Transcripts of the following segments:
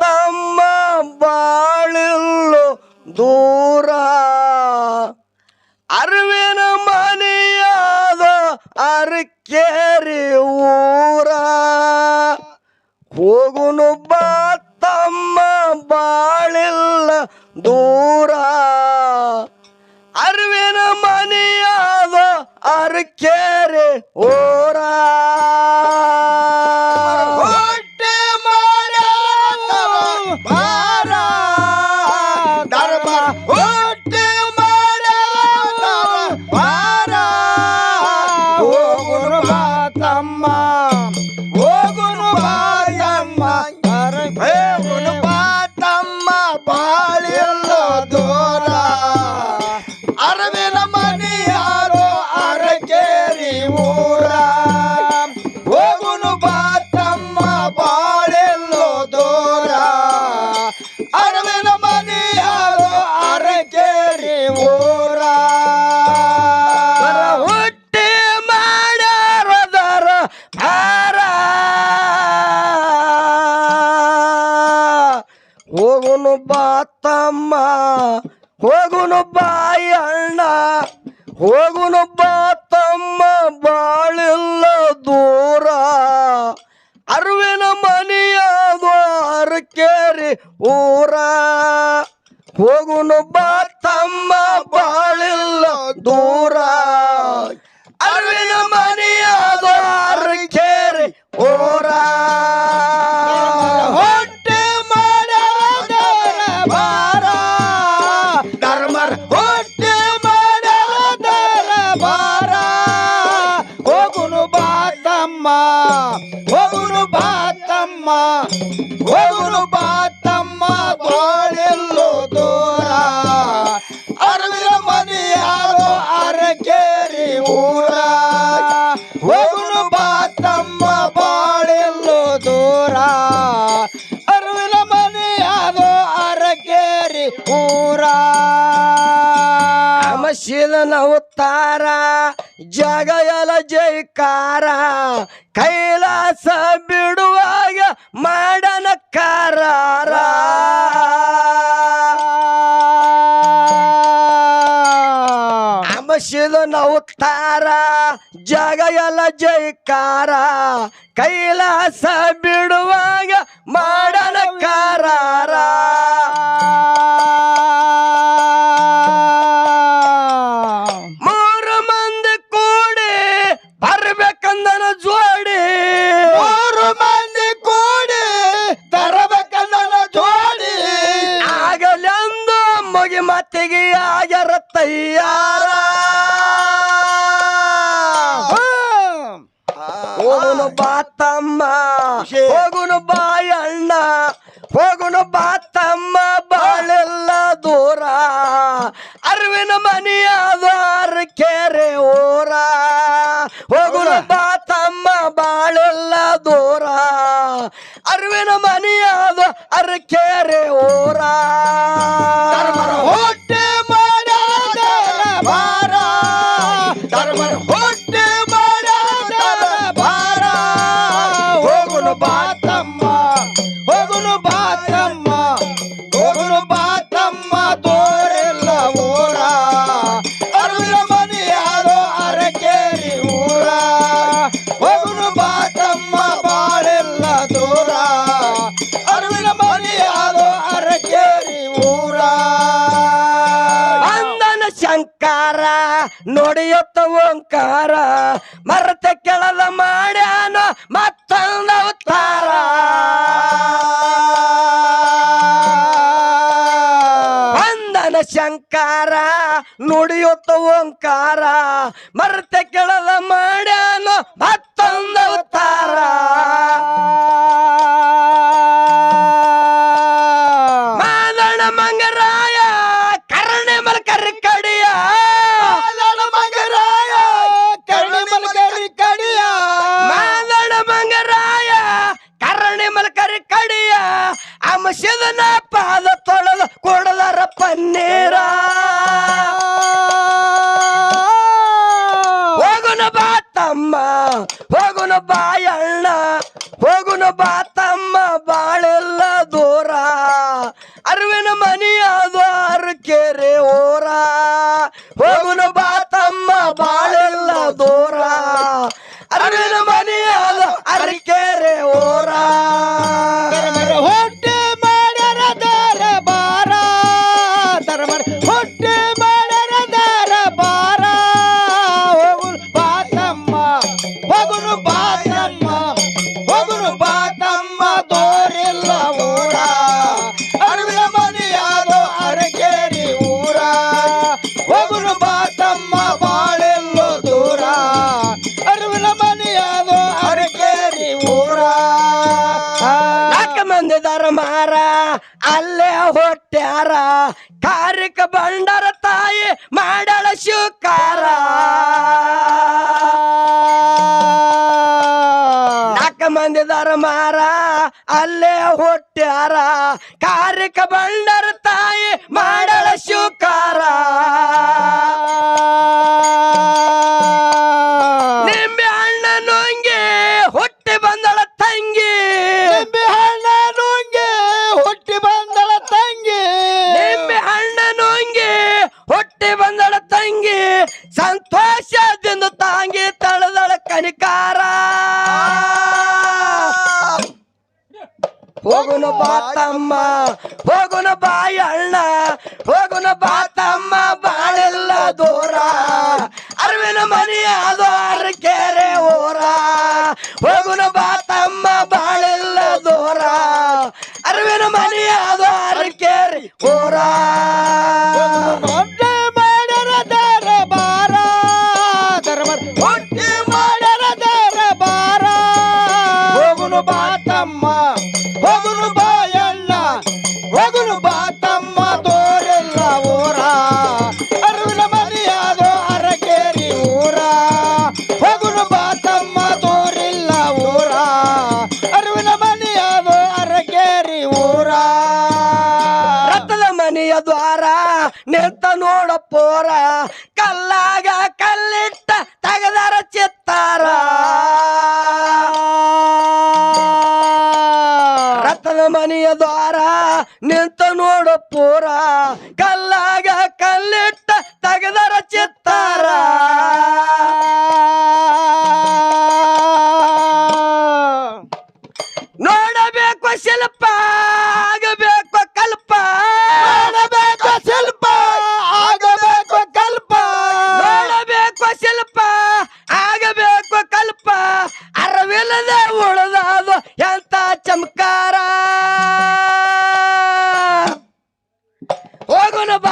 ಬಾತಮ್ಮ ಬಾಳಿಲ್ಲೋ ದೂರ. ಅರಿವಿನ ಮನೆಯಾದ ಅರಕೇರಿ ಊರ. ಹೋಗುನು ಬಾ ತಮ್ಮ ಬಾಳಿಲ್ಲ ದೂರ. ಅರಿವಿನ ಮನೆಯಾದ ಅರಕೇರಿ ಊರ. ಊರ ಹೋಗುನು ಬಾತಮ್ಮ ಬಾಳಿಲ್ಲ ದೂರ. ಅರಿವಿನ ಮನೆಯಾದು ಅರಕೇರಿ ಊರ ಹೊಟ್ಟೆ ಮಾಡ್ಯಾರ ಬಾರ ಧರ್ಮರ ಹೊಟ್ಟೆ ಮಾಡ್ಯಾರ ಬಾರ ಹೋಗುನು ಬಾತಮ್ಮ ಹೋಗುನು ಹೋಗುನು ಬಾತಮ್ಮ ಅಮಶಿಲನ ಉತ್ತಾರ, ಜಗಯಲ ಜೈಕಾರ, ಕೈಲಾಸ ಬಿಡುವಾಗ ಮಾಡನ ಕಾರಾರ. ಶಿಲನ ಉತ್ತಾರ, ಜಗಯಲ ಜೈಕಾರ, ಕೈಲಾಸ ಬಿಡುವಾಗ ಮಾಡನ ಕಾರಾರ. ಮುಗಿ ಮತ್ತಿಗೆ ಆಗ್ಯಾರ ತಯ್ಯಾರ ಹೋಗುನು ಬಾತಮ್ಮ ಹೋಗುನು ಬಾಯಣ್ಣ ಹೋಗುನು ಬಾತಮ್ಮ ಬಾಳೆಲ್ಲ ದೂರ. ಅರಿವಿನ ಮನೆಯಾದಾರ ಕೆರೆ ಊರ ಹೋಗುನು ಬಾತಮ್ಮ ಬಾಳೆಲ್ಲ ದೂರ. ಅರಿವಿನ ಮನೆಯಾದ ಅರಕೆರೆ ಓರ ಹೊಟ್ಟೆ ಮಾಡ್ಯಾದ ಭಾರ. ನುಡಿಯುತ್ತ ಓಂಕಾರ ಮರತ ಕೆಳಲ ಮಾಡ್ಯಾನ ಮತ್ತೊಂದು ಅವತಾರ. ಶಂಕಾರ ನುಡಿಯುತ್ತ ಓಂಕಾರ ಮರತ ಕೆಳದ ಬಾಯಣ್ಣ ಹೋಗುನು ಬಾ ತಮ್ಮ ಬಾಳೆಲ್ಲ ದೂರ. ಅರಿವಿನ ಮನಿಯಾದು ಕೆರೆ ಓರ. ಹೋಗುನು ಬಾ ತಮ್ಮ ಬಾಳೆಲ್ಲ ದೂರ. ಅರಿವಿನ ಮನಿಯಾದ ಅರಕೆರೆ ಓರ. ಹೊಟ್ಟೆ ಮಾಡ್ಯಾರ ಬಾರ ಧರ್ಮರ ಹೊಟ್ಟೆ ಮಂದಿ ಧರ್ಮಾರ ಅಲ್ಲೇ ಹೊಟ್ಟ್ಯಾರ ಕಾರ್ಯಕ ಬಂಡರ ತಾಯಿ ಮಾಡಳ ಶಿವಕಾರ ನಾಲ್ಕು ಮಂದಿ ಧರ್ಮಾರ ಅಲ್ಲೇ ಹೊಟ್ಟ್ಯಾರ ಕಾರ್ಯಕ ಬಂಡರ ತಾಯಿ ಮಾಡಳ ಶಿವಕಾರ ಹೋಗುನು ಬಾತಮ್ಮ ಹೋಗುನು ಬಾಯಣ್ಣ ಹೋಗುನ ಬಾತಮ್ಮ ಬಾಳೆಲ್ಲ ದೂರ. ಅರಿವಿನ ಮನೆಯಾದ ಅರಕೆರೆ ಊರ ಹೋಗುನ ಬಾತಮ್ಮ ಬಾಳೆಲ್ಲ ದೂರ. ಅರಿವಿನ ಮನೆಯಾದ ಅರಕೆರೆ ಊರ ನಿಂತ ನೋಡ ಪೋರ. ಕಲ್ಲಾಗ ಕಲ್ಲಿಟ್ಟ ತೆಗೆದರ ಚಿತ್ತಾರ. ರಥದ ಮನೆಯ ದ್ವಾರ ನಿಂತ ನೋಡಪ್ಪೋರ ಪೋರ. ಕಲ್ಲಾಗ ಕಲ್ಲಿಟ್ಟ ತೆಗೆದರ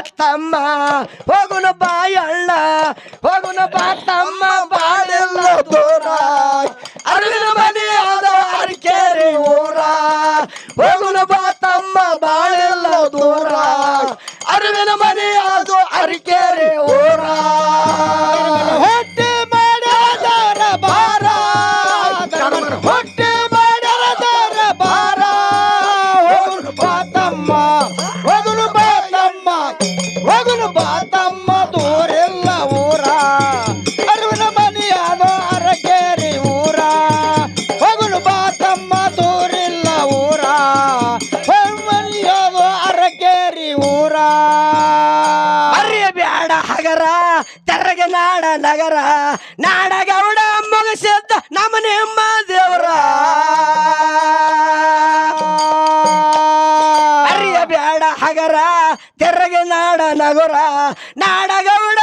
ತಮ್ಮ ಹೋಗುನ ಬಾಯಣ್ಣ ಹೋಗುನ ಬಾ ತಮ್ಮ ಬಾಳೆಲ್ಲ ದೂರ ಅರವಿನ ಆದ ಅರಕೆರೆ ಊರ ಹೋಗುನ ಬಾತಮ್ಮ, ಬಾಳೆಲ್ಲ ದೂರ ಅರವಿನ ಮನೆಯಾದ ಅರಿಕೆರಿ ಊರ ತೆರಗೆ ನಾಡ ನಗರ ನಾಡಗೌಡ ಮುಗಿಸಿದ್ದ ನಮ್ಮ ನಿಮ್ಮ ದೇವರ. ಅರಿಯ ಬ್ಯಾಡ ಹಗರ, ತೆರಗೆ ನಾಡ ನಗರ ನಾಡಗೌಡ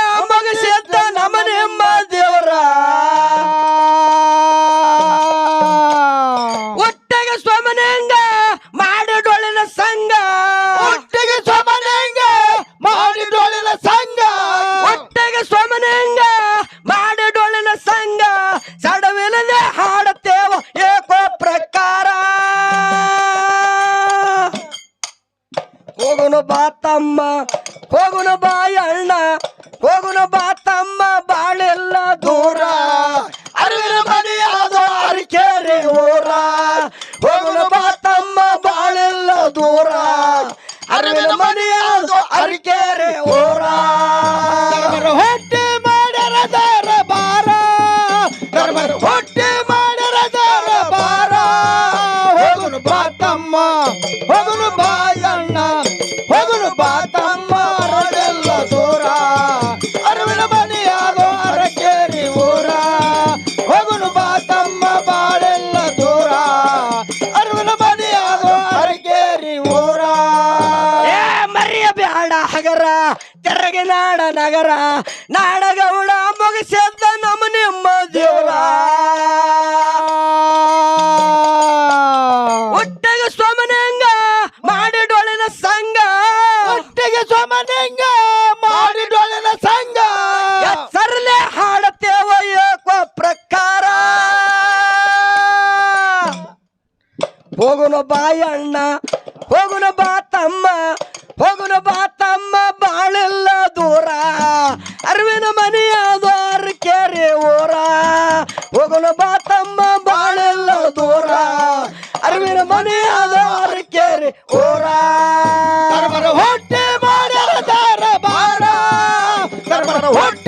ಹೋಗುನು ಬಾತಮ್ಮ ಹೋಗುನು ಬಾಯ ಅಣ್ಣ, ಹೋಗುನು ಬಾತಮ್ಮ ಬಾಳೆಲ್ಲ ದೂರ. ಅರಿವಿನ ಮನೆಯಾದ ಅರಿಕೆರೆ ಊರ. ಹೋಗುನು ಬಾತಮ್ಮ ಬಾಳೆಲ್ಲ ದೂರ. ಅರಿವಿನ ಮನೆಯಾದ ಅರಿಕೆರೆ ಊರ. ಹೊಟ್ಟೆ ಬಾಯಣ್ಣ ತೆರಗೆ ನಾಡ ನಗರ ನಾಡಗೌಡ ಮುಗಿಸಿದ್ದ ನಮ್ಮ ನಿಮ್ಮ ದೇವರ. ಒಟ್ಟಿಗೆ ಸೋಮನಂಗ ಮಾಡಿ ಡೊಳಿನ ಸಂಘ. ಒಟ್ಟಿಗೆ ಸೋಮನಂಗ ಮಾಡಿ ಡೊಳ್ಳಿನ ಸಂಘ. ಸರ್ಲೆ ಹಾಡತ್ತೇವ ಏಕ ಪ್ರಕಾರ. ಹೋಗುನು ಬಾಯಣ್ಣ ಹೋಗುನು ಬಾ ತಮ್ಮ ಹೋಗುನು ಬಾ ಬಾಳೆಲ್ಲ ದೂರ. ಅರಿವಿನ ಮನೆಯಾದೋರ್ ಕೆರೆ ಊರ. ಹೋಗಲು ಬಾ ತಮ್ಮ ಬಾಳೆಲ್ಲ ದೂರ. ಅರಿವಿನ ಮನೆಯಾದೋರ್ ಕೆರೆ ಊರ. ಹೊಟ್ಟೆ ಬಾರ. ಬಾರ ಹೊಟ್ಟೆ